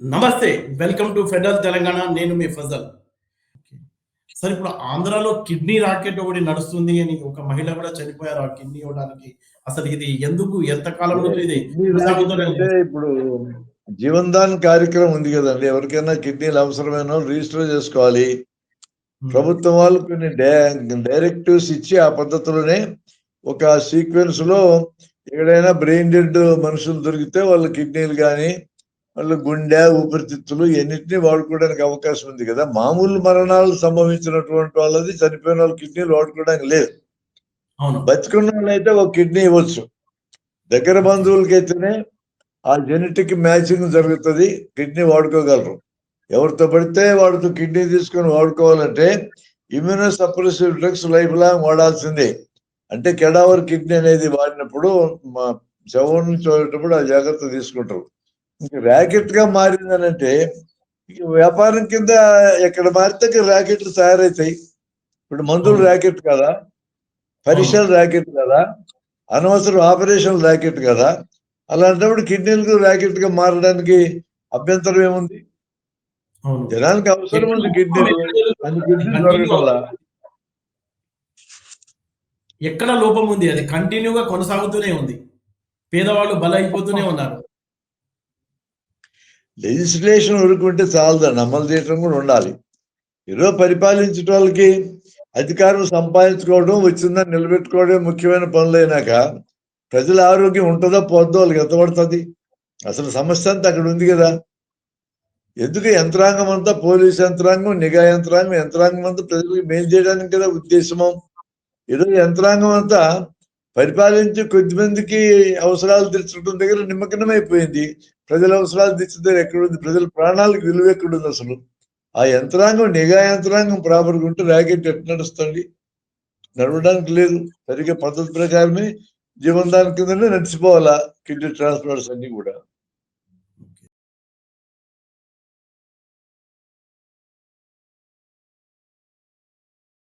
నమస్తే welcome to federal Telangana. నేను మీ Fazal. Sir ఇప్పుడు ఆంధ్రాలో కిడ్నీ రాకెట్ ఒకటి నడుస్తుంది అని ఒక మహిళ కూడా చనిపోయారు. ఆ కిడ్నీ ఇవ్వడానికి అసలు ఇది ఎందుకు? ఎంత కాలం నుంచి ఇది ఇప్పుడు జీవన్ దాన్ కార్యక్రమం ఉంది కదండి. ఎవరికైనా కిడ్నీలు అవసరమైన రిజిస్టర్ చేసుకోవాలి. ప్రభుత్వం వాళ్ళు కొన్ని డైరెక్టివ్స్ ఇచ్చి ఆ పద్ధతిలోనే ఒక సీక్వెన్స్లో ఎక్కడైనా బ్రెయిన్ డెడ్ మనుషులు దొరికితే వాళ్ళ కిడ్నీలు కానీ వాళ్ళ గుండె ఊపిరితిత్తులు ఎన్నిటిని వాడుకోవడానికి అవకాశం ఉంది కదా. మామూలు మరణాలు సంభవించినటువంటి వాళ్ళది చనిపోయిన వాళ్ళ కిడ్నీలు వాడుకోవడానికి లేదు. బతికున్న వాళ్ళైతే ఒక కిడ్నీ ఇవ్వచ్చు. దగ్గర బంధువులకైతేనే ఆ జెనెటిక్ మ్యాచింగ్ జరుగుతుంది కిడ్నీ వాడుకోగలరు. ఎవరితో పడితే వాడితో కిడ్నీ తీసుకొని వాడుకోవాలంటే immuno suppressive drugs life long వాడాల్సిందే. అంటే కెడావర్ కిడ్నీ అనేది వాడినప్పుడు మా శవం నుంచి వాడేటప్పుడు ఆ జాగ్రత్త తీసుకుంటారు. ర్యాకెట్గా మారిందనంటే వ్యాపారం కింద ఎక్కడ మారితే ర్యాకెట్లు తయారవుతాయి ఇప్పుడు మందులు. ర్యాకెట్ కదా పరీక్షలు ర్యాకెట్ కదా అనవసరం ఆపరేషన్ ర్యాకెట్ కదా అలాంటప్పుడు కిడ్నీలకు ర్యాకెట్గా మారడానికి అభ్యంతరం ఏముంది? జనానికి అవసరం ఉంది కిడ్నీ. అన్ని కిడ్నీ దొరకటంలా ఎక్కడ లోపం ఉంది? అది కంటిన్యూగా కొనసాగుతూనే ఉంది. పేదవాళ్ళు బలైపోతూనే ఉన్నారు. లెజిస్లేషన్ ఊరుకుంటే చాలదండి అమలు చేయటం కూడా ఉండాలి. ఏదో పరిపాలించడం వాళ్ళకి అధికారం సంపాదించుకోవడం వచ్చిందని నిలబెట్టుకోవడం ముఖ్యమైన పనులైనాక ప్రజల ఆరోగ్యం ఉంటుందో పోద్దో వాళ్ళకి ఎంత పడుతుంది? అసలు సమస్య అంతా అక్కడ ఉంది కదా. ఎందుకు యంత్రాంగం అంతా పోలీస్ యంత్రాంగం నిఘా యంత్రాంగం యంత్రాంగం అంతా ప్రజలకు మేలు చేయడానికి కదా ఉద్దేశము? ఏదో యంత్రాంగం అంతా పరిపాలించి కొద్దిమందికి అవసరాలు తీర్చడం దగ్గర నిమగ్నమైపోయింది. ప్రజల అవసరాలు తీర్చడం ఎక్కడుంది ప్రజల ప్రాణాలకు విలువ ఎక్కడుంది అసలు? ఆ యంత్రాంగం నిఘా యంత్రాంగం ప్రాపర్గా ఉంటే ర్యాకెట్ ఎట్లా నడుస్తుంది? నడవడానికి లేదు. సరిగ్గా పద్ధతి ప్రకారమే జీవనదాని కిందనే నడిచిపోవాలా? కిడ్నీ ట్రాన్స్ప్లాంట్స్ అన్ని కూడా.